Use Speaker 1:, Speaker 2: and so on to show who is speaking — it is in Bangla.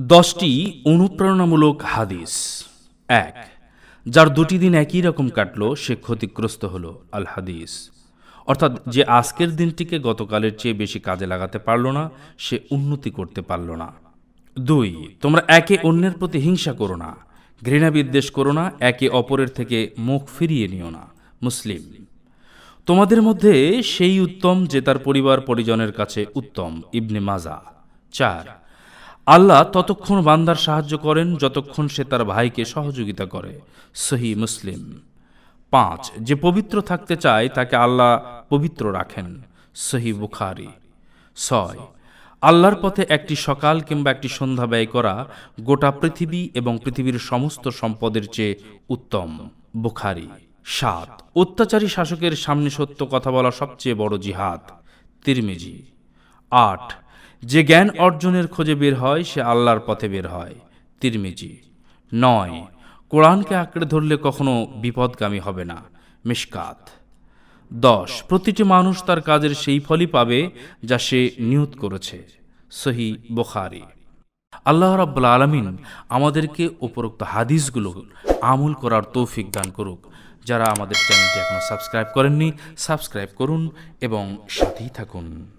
Speaker 1: দশটি অনুপ্রেরণামূলক হাদিস। এক, যার দুটি দিন একই রকম কাটল, সে ক্ষতিগ্রস্ত হলো, আল হাদিস। অর্থাৎ যে আজকের দিনটিকে গতকালের চেয়ে বেশি কাজে লাগাতে পারল না, সে উন্নতি করতে পারল না। দুই, তোমরা একে অন্যের প্রতি হিংসা করো না, ঘৃণা বিদ্বেষ করো না, একে অপরের থেকে মুখ ফিরিয়ে নিও না, মুসলিম। তোমাদের মধ্যে সেই উত্তম যে তার পরিবার পরিজনের কাছে উত্তম, ইবনে মাজা। চার আল্লাহ ততক্ষণ বান্দার সাহায্য করেন যতক্ষণ সে তার ভাইকে সহযোগিতা করে। সহি মুসলিম। পাঁচ, যে পবিত্র থাকতে চায় তাকে আল্লাহ পবিত্র রাখেন। সহি বুখারি। ছয়, আল্লাহর পথে একটি সকাল কিংবা একটি সন্ধ্যা ব্যয় করা গোটা পৃথিবী এবং পৃথিবীর সমস্ত সম্পদের চেয়ে উত্তম। বুখারি। সাত, অত্যাচারী শাসকের সামনে সত্য কথা বলা সবচেয়ে বড় জিহাদ। তিরমিজি। আট যে জ্ঞান অর্জনের খোঁজে বের হয়, সে আল্লাহর পথে বের হয়। তিরমিজি, নয়, কোরআনকে আঁকড়ে ধরলে কখনো বিপদগামী হবে না। মিশকাত, দশ, প্রতিটি মানুষ তার কাজের সেই ফলই পাবে যা সে নিয়ত করেছে। সহি বোখারি। আল্লাহ রাব্বুল আলমিন আমাদেরকে উপরোক্ত হাদিসগুলো আমল করার তৌফিক দান করুক। যারা আমাদের চ্যানেলটি এখনও সাবস্ক্রাইব করেননি, সাবস্ক্রাইব করুন এবং সাথেই থাকুন।